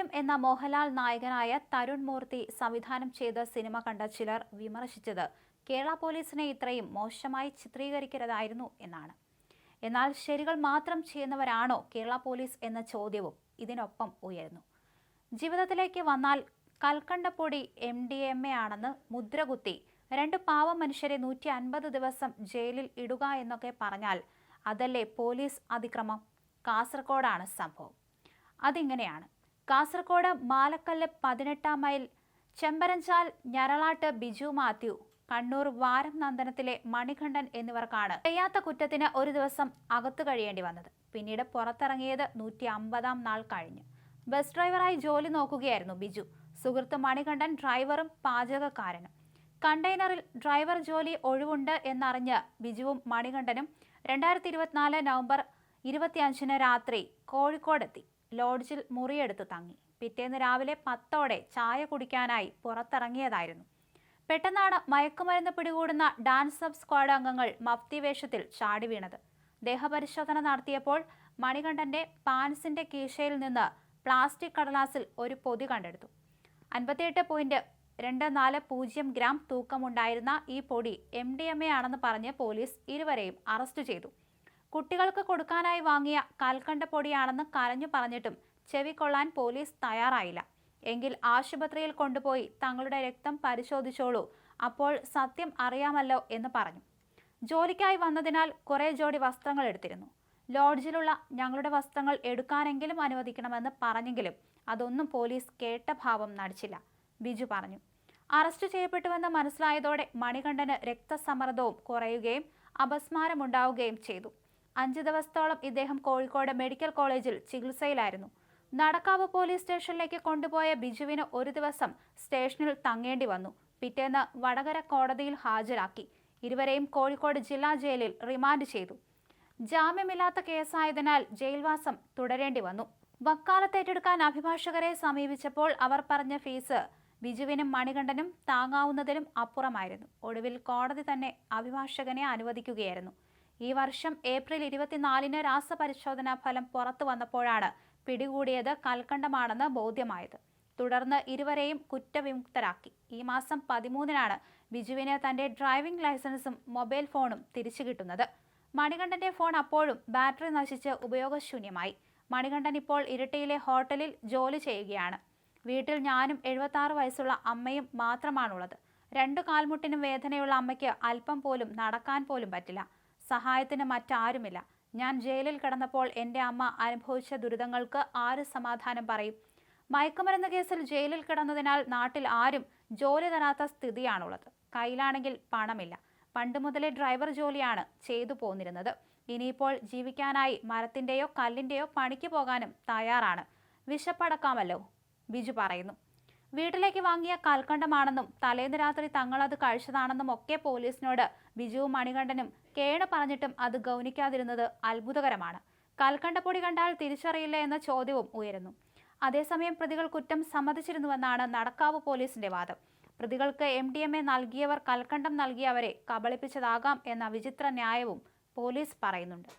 ഗോപുരം എന്ന മോഹൻലാൽ നായകനായ തരുൺ മൂർത്തി സംവിധാനം ചെയ്ത സിനിമ കണ്ട ചിലർ വിമർശിച്ചത് കേരള പോലീസിനെ ഇത്രയും മോശമായി ചിത്രീകരിക്കരുതായിരുന്നു എന്നാണ്. എന്നാൽ ശരികൾ മാത്രം ചെയ്യുന്നവരാണോ കേരള പോലീസ് എന്ന ചോദ്യവും ഇതിനൊപ്പം ഉയരുന്നു. ജീവിതത്തിലേക്ക് വന്നാൽ കൽക്കണ്ടപ്പൊടി എം ഡി എം എ ആണെന്ന് മുദ്രകുത്തി രണ്ട് പാവം മനുഷ്യരെ നൂറ്റി അൻപത് ദിവസം ജയിലിൽ ഇടുക എന്നൊക്കെ പറഞ്ഞാൽ അതല്ലേ പോലീസ് അതിക്രമം? കാസർഗോഡാണ് സംഭവം. അതിങ്ങനെയാണ്. കാസർഗോഡ് മാലക്കല്ല് പതിനെട്ടാം മൈൽ ചെമ്പരഞ്ചാൽ ഞരളാട്ട് ബിജു മാത്യു കണ്ണൂർ വാരം നന്ദനത്തിലെ മണികണ്ഠൻ എന്നിവർക്കാണ് ചെയ്യാത്ത കുറ്റത്തിന് ഒരു ദിവസം അകത്തു കഴിയേണ്ടി വന്നത്. പിന്നീട് പുറത്തിറങ്ങിയത് നൂറ്റി അമ്പതാം നാൾ കഴിഞ്ഞു. ബസ് ഡ്രൈവറായി ജോലി നോക്കുകയായിരുന്നു ബിജു. സുഹൃത്ത് മണികണ്ഠൻ ഡ്രൈവറും പാചകക്കാരനും. കണ്ടെയ്നറിൽ ഡ്രൈവർ ജോലി ഒഴിവുണ്ട് എന്നറിഞ്ഞ് ബിജുവും മണികണ്ഠനും രണ്ടായിരത്തി ഇരുപത്തിനാല് നവംബർ ഇരുപത്തിയഞ്ചിന് രാത്രി കോഴിക്കോടെത്തി. ലോഡ്ജിൽ മുറിയെടുത്ത് തങ്ങി. പിറ്റേന്ന് രാവിലെ പത്തോടെ ചായ കുടിക്കാനായി പുറത്തിറങ്ങിയതായിരുന്നു. പെട്ടെന്നാണ് മയക്കുമരുന്ന് പിടികൂടുന്ന ഡാൻസ് സബ് സ്ക്വാഡ് അംഗങ്ങൾ മഫ്തി വേഷത്തിൽ ചാടി വീണത്. ദേഹപരിശോധന നടത്തിയപ്പോൾ മണികണ്ഠന്റെ പാൻസിന്റെ കീശയിൽ നിന്ന് പ്ലാസ്റ്റിക് കടലാസിൽ ഒരു പൊതി കണ്ടെടുത്തു. അൻപത്തിയെട്ട് പോയിന്റ് രണ്ട് നാല് പൂജ്യം ഗ്രാം തൂക്കമുണ്ടായിരുന്ന ഈ പൊടി എം ഡി എം എ ആണെന്ന് പറഞ്ഞ് പോലീസ് ഇരുവരെയും അറസ്റ്റ് ചെയ്തു. കുട്ടികൾക്ക് കൊടുക്കാനായി വാങ്ങിയ കൽക്കണ്ട പൊടിയാണെന്ന് കരഞ്ഞു പറഞ്ഞിട്ടും ചെവി കൊള്ളാൻ പോലീസ് തയ്യാറായില്ല. എങ്കിൽ ആശുപത്രിയിൽ കൊണ്ടുപോയി തങ്ങളുടെ രക്തം പരിശോധിച്ചോളൂ. അപ്പോൾ സത്യം അറിയാമല്ലോ എന്ന് പറഞ്ഞു. ജോലിക്കായി വന്നതിനാൽ കുറെ ജോഡി വസ്ത്രങ്ങൾ എടുത്തിരുന്നു. ലോഡ്ജിലുള്ള ഞങ്ങളുടെ വസ്ത്രങ്ങൾ എടുക്കാനെങ്കിലും അനുവദിക്കണമെന്ന് പറഞ്ഞെങ്കിലും അതൊന്നും പോലീസ് കേട്ട ഭാവം നടിച്ചില്ല. ബിജു പറഞ്ഞു. അറസ്റ്റ് ചെയ്യപ്പെട്ടുവെന്ന് മനസ്സിലായതോടെ മണികണ്ഠന് രക്തസമ്മർദ്ദവും കുറയുകയും അപസ്മാരമുണ്ടാവുകയും ചെയ്തു. അഞ്ച് ദിവസത്തോളം ഇദ്ദേഹം കോഴിക്കോട് മെഡിക്കൽ കോളേജിൽ ചികിത്സയിലായിരുന്നു. നടക്കാവ് പോലീസ് സ്റ്റേഷനിലേക്ക് കൊണ്ടുപോയ ബിജുവിന് ഒരു ദിവസം സ്റ്റേഷനിൽ തങ്ങേണ്ടി വന്നു. പിറ്റേന്ന് വടകര കോടതിയിൽ ഹാജരാക്കി. ഇരുവരെയും കോഴിക്കോട് ജില്ലാ ജയിലിൽ റിമാൻഡ് ചെയ്തു. ജാമ്യമില്ലാത്ത കേസായതിനാൽ ജയിൽവാസം തുടരേണ്ടി വന്നു. വക്കാലത്തേറ്റെടുക്കാൻ അഭിഭാഷകരെ സമീപിച്ചപ്പോൾ അവർ പറഞ്ഞ ഫീസ് ബിജുവിനും മണികണ്ഠനും താങ്ങാവുന്നതിലും അപ്പുറമായിരുന്നു. ഒടുവിൽ കോടതി തന്നെ അഭിഭാഷകനെ അനുവദിക്കുകയായിരുന്നു. ഈ വർഷം ഏപ്രിൽ ഇരുപത്തിനാലിന് രാസപരിശോധനാ ഫലം പുറത്തു വന്നപ്പോഴാണ് പിടികൂടിയത് കൽക്കണ്ടമാണെന്ന് ബോധ്യമായത്. തുടർന്ന് ഇരുവരെയും കുറ്റവിമുക്തരാക്കി. ഈ മാസം പതിമൂന്നിനാണ് ബിജുവിന് തന്റെ ഡ്രൈവിംഗ് ലൈസൻസും മൊബൈൽ ഫോണും തിരിച്ചു കിട്ടുന്നത്. മണികണ്ഠന്റെ ഫോൺ അപ്പോഴും ബാറ്ററി നശിച്ച് ഉപയോഗശൂന്യമായി. മണികണ്ഠൻ ഇപ്പോൾ ഇരട്ടിയിലെ ഹോട്ടലിൽ ജോലി ചെയ്യുകയാണ്. വീട്ടിൽ ഞാനും എഴുപത്തി വയസ്സുള്ള അമ്മയും മാത്രമാണുള്ളത്. രണ്ടു കാൽമുട്ടിനും വേദനയുള്ള അമ്മയ്ക്ക് അല്പം പോലും നടക്കാൻ പോലും പറ്റില്ല. സഹായത്തിന് മറ്റാരുമില്ല. ഞാൻ ജയിലിൽ കിടന്നപ്പോൾ എന്റെ അമ്മ അനുഭവിച്ച ദുരിതങ്ങൾക്ക് ആര് സമാധാനം പറയും? മയക്കുമരുന്ന് കേസിൽ ജയിലിൽ കിടന്നതിനാൽ നാട്ടിൽ ആരും ജോലി തരാത്ത സ്ഥിതിയാണുള്ളത്. കയ്യിലാണെങ്കിൽ പണമില്ല. പണ്ട് മുതലേ ഡ്രൈവർ ജോലിയാണ് ചെയ്തു പോന്നിരുന്നത്. ഇനിയിപ്പോൾ ജീവിക്കാനായി മരത്തിന്റെയോ കല്ലിന്റെയോ പണിക്ക് പോകാനും തയ്യാറാണ്. വിശപ്പടക്കാമല്ലോ ബിജു പറയുന്നു. വീട്ടിലേക്ക് വാങ്ങിയ കൽക്കണ്ടമാണെന്നും തലേന്ന് രാത്രി തങ്ങൾ അത് കഴിച്ചതാണെന്നും ഒക്കെ പോലീസിനോട് ബിജുവും മണികണ്ഠനും കേണ് പറഞ്ഞിട്ടും അത് ഗൗനിക്കാതിരുന്നത് അത്ഭുതകരമാണ്. കൽക്കണ്ടപ്പൊടി കണ്ടാൽ തിരിച്ചറിയില്ല എന്ന ചോദ്യവും ഉയരുന്നു. അതേസമയം പ്രതികൾ കുറ്റം സമ്മതിച്ചിരുന്നുവെന്നാണ് നടക്കാവ് പോലീസിന്റെ വാദം. പ്രതികൾക്ക് എം ഡി എം എ നൽകിയവർ കൽക്കണ്ടം നൽകിയവരെ കബളിപ്പിച്ചതാകാം എന്ന വിചിത്ര ന്യായവും പോലീസ് പറയുന്നുണ്ട്.